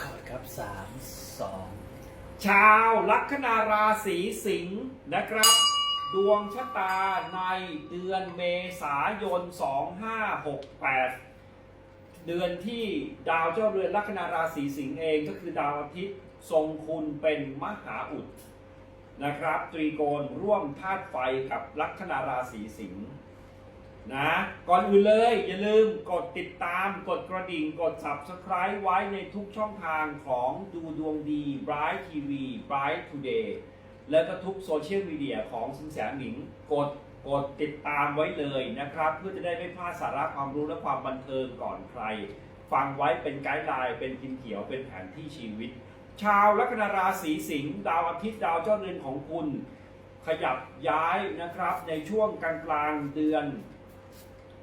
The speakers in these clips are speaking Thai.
คอร์ดครับสามสองชาวลัคนาราศีสิงห์นะครับ ดวงชะตาในเดือนเมษายน 2568 เดือนที่ดาวเจ้าเรือนลัคนาราศีสิงห์เองก็คือดาวอาทิตย์ทรงคุณเป็นมหาอุดนะครับ ตรีโกณร่วมธาตุไฟกับลัคนาราศีสิงห์ นะ ก่อนอื่นเลย อย่าลืมกดติดตามกดกระดิ่งกด subscribe ไว้ในทุกช่องทางของดูดวงดี Bright TV Bright Today แล้วก็ทุกโซเชียลมีเดียของสินแสหมิงกดกดติดตามไว้เลยนะครับ เพื่อจะได้ไม่พลาดสาระความรู้และความบันเทิงก่อนใคร ฟังไว้เป็นไกด์ไลน์เป็นพิมพ์เขียวเป็นแผนที่ชีวิต ชาวลัคนาราศีสิงห์ดาวอาทิตย์ดาวเจ้าเรือนของคุณ ขยับย้ายนะครับในช่วงกลางกลางเดือน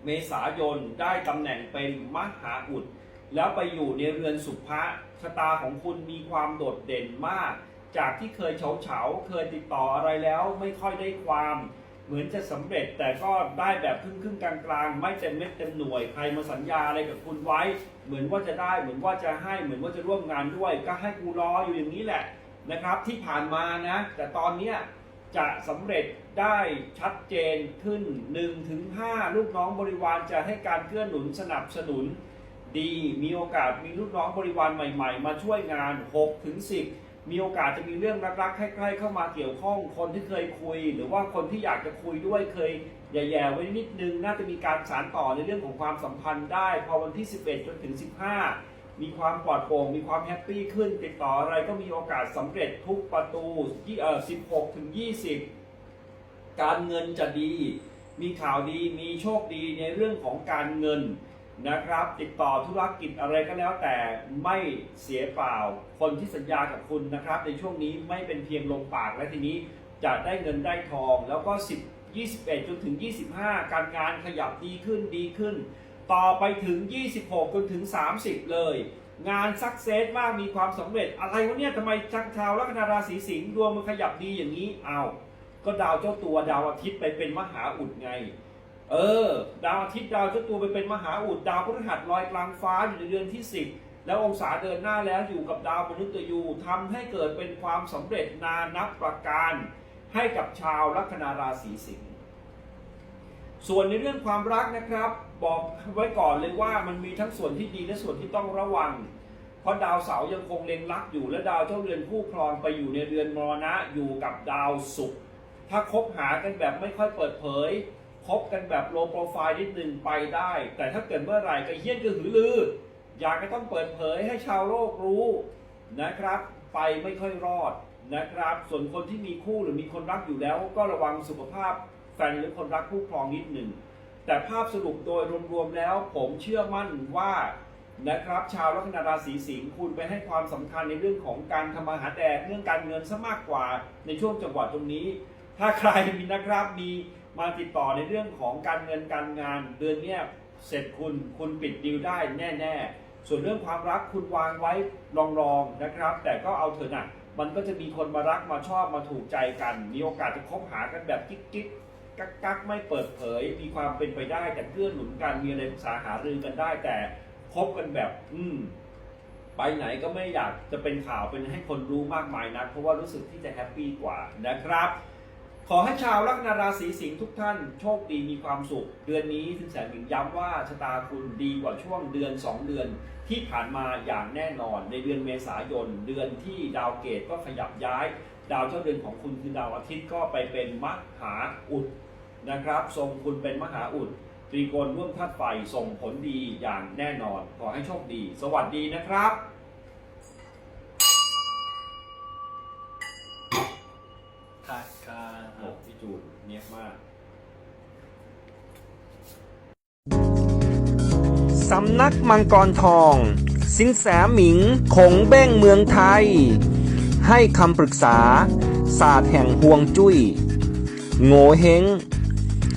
เมษายนได้ตำแหน่งเป็นมหาอุด แล้วไปอยู่ในเรือนสุภะชะตาของคุณมีความโดดเด่นมาก จากที่เคยเฉาเฉาเคยติดต่ออะไรแล้วไม่ค่อยได้ความ เหมือนจะสำเร็จแต่ก็ได้แบบครึ่งครึ่งกลางกลางไม่เต็มเม็ดเต็มหน่วย ใครมาสัญญาอะไรกับคุณไว้ เหมือนว่าจะได้เหมือนว่าจะให้เหมือนว่าจะร่วมงานด้วย ก็ให้กูรออยู่อย่างนี้แหละนะครับที่ผ่านมานะ แต่ตอนเนี้ย จะสำเร็จได้ชัดเจนขึ้น 1-5 ลูกน้องบริวารจะให้การเกื้อหนุนสนับสนุนดีมีโอกาสมีลูกน้องบริวารใหม่ๆ มาช่วยงาน 6-10 มีโอกาสจะมีเรื่องรักๆใกล้ๆเข้ามาเกี่ยวข้องคนที่เคยคุย หรือว่าคนที่อยากจะคุยด้วยเคยแย่ๆไว้นิดนึง น่าจะมีการสานต่อในเรื่องของความสัมพันธ์ได้ พอวันที่ 11 จนถึง 15 มีความปลอดโปร่ง มีความแฮปปี้ขึ้น ติดต่ออะไรก็มีโอกาสสำเร็จทุกประตูที่เอ่อ16 ถึง 20 การเงินจะดี มีข่าวดี มีโชคดีในเรื่องของการเงินนะครับ ติดต่อธุรกิจอะไรก็แล้วแต่ไม่เสียเปล่า คนที่สัญญากับคุณนะครับ ในช่วงนี้ไม่เป็นเพียงลงปากและทีนี้จะได้เงินได้ทอง แล้วก็ 10 21 จนถึง 25 การงานขยับดีขึ้นดีขึ้น ต่อไปถึง 26 จนถึง 30 เลย งานสักเซสมากมีความสำเร็จ อะไรวะเนี่ยทำไมชักชาวลัคนาราศีสิงห์ดวงมันขยับดีอย่างนี้เอาก็ดาวเจ้าตัวดาวอาทิตย์ไปเป็นมหาอุดไง เออ ดาวอาทิตย์ดาวเจ้าตัวไปเป็นมหาอุดดาวพฤหัสลอยกลางฟ้าอยู่ในเดือนที่ 10 แล้วองศาเดินหน้าแล้วอยู่กับดาวมนุษย์ยูทำให้เกิดเป็นความสำเร็จนานับประการ ให้กับชาวลัคนาราศีสิงห์ ส่วนในเรื่องความรักนะครับ บอกไว้ก่อนเลยว่ามันมีทั้งส่วนที่ดีและส่วนที่ต้องระวัง เพราะดาวเสาร์ยังคงเล็งลักอยู่และดาวเจ้าเรือนคู่ครองไปอยู่ในเรือนมรณะอยู่กับดาวศุกร์ถ้าคบหากันแบบไม่ค่อยเปิดเผยคบกันแบบโลโปรไฟล์นิดนึงไปได้ แต่ถ้าเกิดเมื่อไหร่ก็เฮี้ยนกระหือรือ อยากจะต้องเปิดเผยให้ชาวโลกรู้นะครับ ไปไม่ค่อยรอดนะครับ ส่วนคนที่มีคู่หรือมีคนรักอยู่แล้วก็ระวังสุขภาพ ฟนหรือคนรักคู่ครองนิดหนึ่ง แต่ภาพสรุปโดยรวมๆแล้ว ผมเชื่อมั่นว่านะครับชาวลัคนาราศีสิงห์คุณไปให้ความสำคัญในเรื่องของการทำมาหาแดกเรื่องการเงินซะมากกว่าในช่วงจังหวะตรงนี้ ถ้าใครมีนะครับมีมาติดต่อในเรื่องของการเงินการงาน เดือนเนี้ยเสร็จคุณคุณปิดดีลได้แน่ ๆ ส่วนเรื่องความรักคุณวางไว้รองๆนะครับ แต่ก็เอาเถอะนะมันก็จะมีคนมารักมาชอบมาถูกใจกัน มีโอกาสจะคบหากันแบบกิ๊กๆ กักกักๆไม่เปิดเผย มีความเป็นไปได้แต่เกื้อหนุนกันมีอะไรปรึกษาหารือกันได้ แต่คบกันแบบ อืม ไปไหนก็ไม่อยากจะเป็นข่าวเป็นให้คนรู้มากมายนะเพราะว่ารู้สึกที่จะแฮปปี้กว่านะครับ ขอให้ชาวลัคนาราศีสิงห์ทุกท่านโชคดีมีความสุข เดือนนี้สินแสหมิงย้ำว่าชะตาคุณดีกว่าช่วงเดือน 2 เดือนที่ผ่านมาอย่างแน่นอน ในเดือนเมษายน เดือนที่ดาวเกตก็ขยับย้ายดาวเจ้าเดือนของคุณคือดาวอาทิตย์ก็ไปเป็นมหาอุด นะครับ ทรงคุณเป็นมหาอุดตรีโกณร่วมธาตุไฟส่งผลดีอย่างแน่นอน ขอให้โชคดี สวัสดีนะครับคาดคาโอ้พี่จูนเนียบมาก สำนักมังกรทอง สินแสหมิงคงเบ้งเมืองไทย ให้คำปรึกษา ศาสตร์แห่งห่วงจุย้ย โง่เฮง